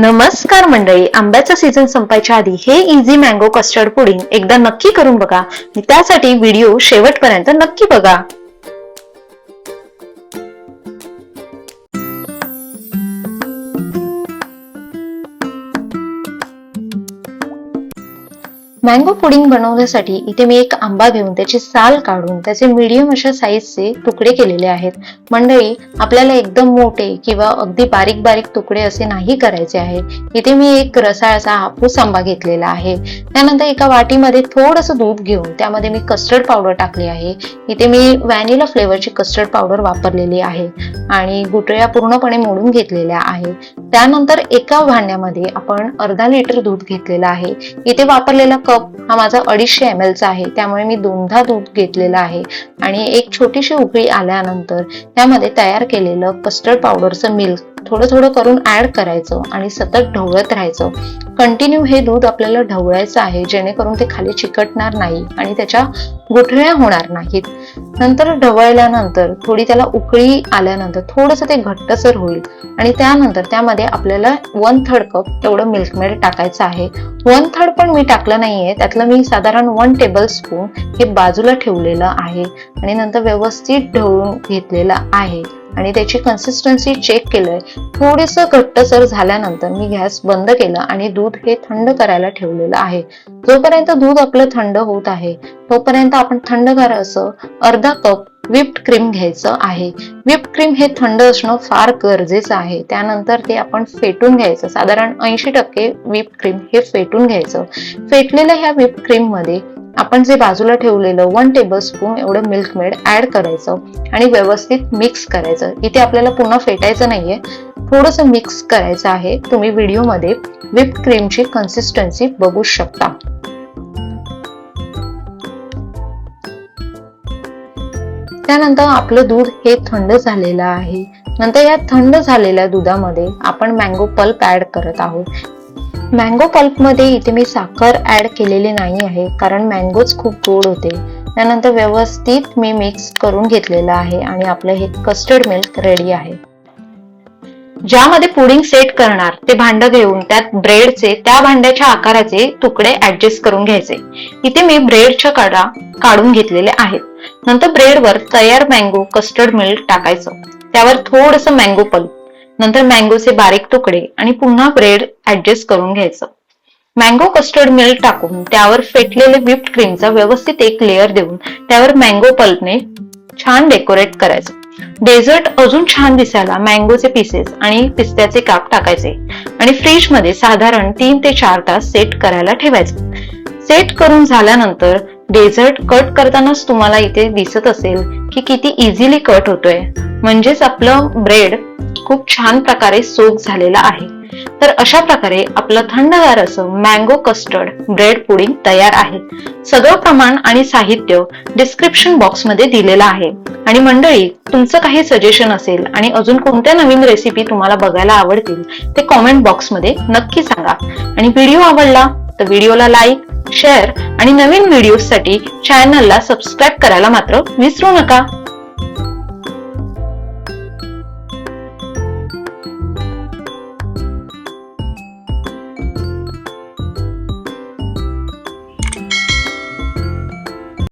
नमस्कार मंडळी आंब्याचा सीझन संपायच्या आधी हे इझी मँगो कस्टर्ड पुडिंग एकदा नक्की करून बघा. आणि त्यासाठी व्हिडिओ शेवटपर्यंत नक्की बघा. मँगो पुडिंग बनवण्यासाठी इथे मी एक आंबा घेऊन त्याची साल काढून त्याचे मीडियम अशा साईजचे तुकडे केलेले आहेत. मंडळी आपल्याला एकदम मोठे किंवा अगदी बारीक बारीक तुकडे असे नाही करायचे आहेत. इथे मी एक रसाळाचा हापूस आंबा घेतलेला आहे. त्यानंतर एका वाटीमध्ये थोडंसं दूध घेऊन त्यामध्ये मी कस्टर्ड पावडर टाकली आहे. इथे मी व्हॅनिला फ्लेवरची कस्टर्ड पावडर वापरलेली आहे आणि गुटळ्या पूर्णपणे मोडून घेतलेल्या आहे. त्यानंतर एका भांड्यामध्ये आपण अर्धा लिटर दूध घेतलेलं आहे. इथे वापरलेला कप हा माझा अडीचशे एम चा आहे. त्यामुळे मी दोनदा दूध घेतलेलं आहे. आणि एक छोटीशी उकळी आल्यानंतर त्यामध्ये तयार केलेलं कस्टर्ड पावडरचं मिल्क थोडं थोडं करून ऍड करायचं आणि सतत ढवळत राहायचं. कंटिन्यू हे दूध आपल्याला ढवळायचं आहे जेणेकरून ते खाली चिकटणार नाही आणि त्याच्या गुठळ्या होणार नाहीत. नंतर ढवळल्यानंतर थोडी त्याला उकळी आल्यानंतर थोडंसं ते घट्टसर होईल आणि त्यानंतर त्यामध्ये आपल्याला वन थर्ड कप तेवढं मिल्कमेड टाकायचं आहे. वन थर्ड पण मी टाकलं नाहीये त्यातलं मी साधारण वन टेबल स्पून हे बाजूला ठेवलेलं आहे आणि नंतर व्यवस्थित ढवळून घेतलेलं आहे. आणि त्याची कन्सिस्टन्सी चेक केलंय. थोडंसं घट्टसर झाल्यानंतर मी गॅस बंद केलं आणि दूध हे थंड करायला ठेवलेलं आहे. जोपर्यंत दूध आपलं थंड होत आहे तोपर्यंत आपण थंडगार असं अर्धा कप व्हिप्ड क्रीम घ्यायचं आहे. विप्ड क्रीम हे थंड असणं फार गरजेचं आहे. त्यानंतर ते आपण फेटून घ्यायचं. साधारण ऐंशी टक्के विप्ड क्रीम हे फेटून घ्यायचं. फेटलेल्या ह्या विप्ड क्रीममध्ये आपण जे बाजूला ठेवलेलं वन टेबल स्पून एवढं मिल्क मेड ऍड करायचं आणि व्यवस्थित मिक्स करायचं. इथे आपल्याला पुन्हा फेटायचं नाहीये. थोडंसं मिक्स करायचं आहे. तुम्ही व्हिडिओमध्ये व्हिप क्रीमची कन्सिस्टन्सी बघू शकता. त्यानंतर आपलं दूध हे थंड झालेलं आहे. नंतर या थंड झालेल्या दुधामध्ये आपण मँगो पल्प ऍड करत आहोत. मँगो पल्पमध्ये इथे मी साखर ऍड केलेली नाही आहे कारण मँगोच खूप गोड होते. त्यानंतर व्यवस्थित मी मिक्स करून घेतलेलं आहे आणि आपलं हे कस्टर्ड मिल्क रेडी आहे. ज्यामध्ये पुडिंग सेट करणार ते भांड घेऊन त्यात ब्रेडचे त्या भांड्याच्या आकाराचे तुकडे ऍडजस्ट करून घ्यायचे. इथे मी ब्रेडच्या कडा काढून घेतलेले आहेत. नंतर ब्रेडवर तयार मँगो कस्टर्ड मिल्क टाकायचं. त्यावर थोडंसं मँगो पल्प नंतर मँगोचे बारीक तुकडे आणि पुन्हा ब्रेड ऍडजस्ट करून घ्यायचं. मँगो कस्टर्ड मिल्क टाकून त्यावर फेटलेले व्हिप्ड क्रीमचा व्यवस्थित एक लेअर देऊन त्यावर मँगो पल्पने छान डेकोरेट करायचं. डेझर्ट अजून छान दिसायला मँगोचे पीसेस आणि पिस्त्याचे काप टाकायचे आणि फ्रीजमध्ये साधारण तीन ते चार तास सेट करायला ठेवायचं. सेट करून झाल्यानंतर डेझर्ट कट करतानाच तुम्हाला इथे दिसत असेल की किती इझिली कट होतोय. म्हणजेच आपलं ब्रेड खूप छान प्रकारे सोक झालेला आहे. तर अशा प्रकारे आपलं थंडगार असं मँगो कस्टर्ड ब्रेड पुडिंग तयार आहे. सगळं प्रमाण आणि साहित्य डिस्क्रिप्शन बॉक्समध्ये दिलेलं आहे. आणि मंडळी तुमचं काही सजेशन असेल आणि अजून कोणत्या नवीन रेसिपी तुम्हाला बघायला आवडतील ते कॉमेंट बॉक्समध्ये नक्की सांगा. आणि व्हिडिओ आवडला तर व्हिडिओला लाईक शेअर आणि नवीन व्हिडिओसाठी चॅनलला सबस्क्राईब करायला मात्र विसरू नका.